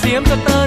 เสียมสะเติ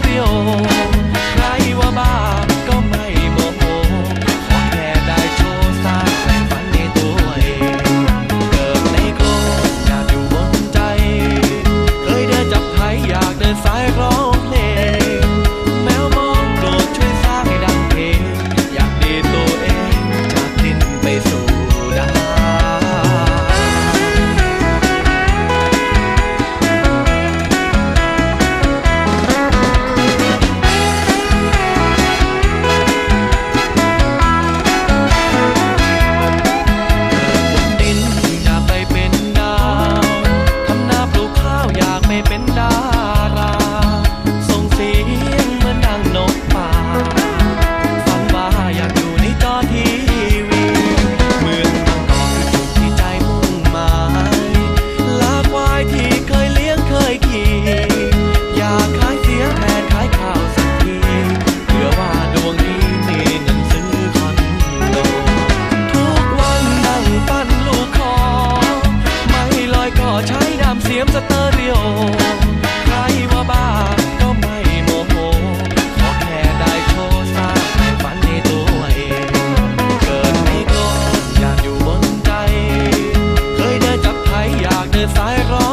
ใช้ดามเสียมสเตอริโอ ใครว่าบ้าก็ไม่โมโห ขอแค่ได้โชว์ซ่างฝันในตัวเอง เกิดไม่ก็อยากอยู่บนใจ เคยเดิจับไทยอยากเดินสายร้อง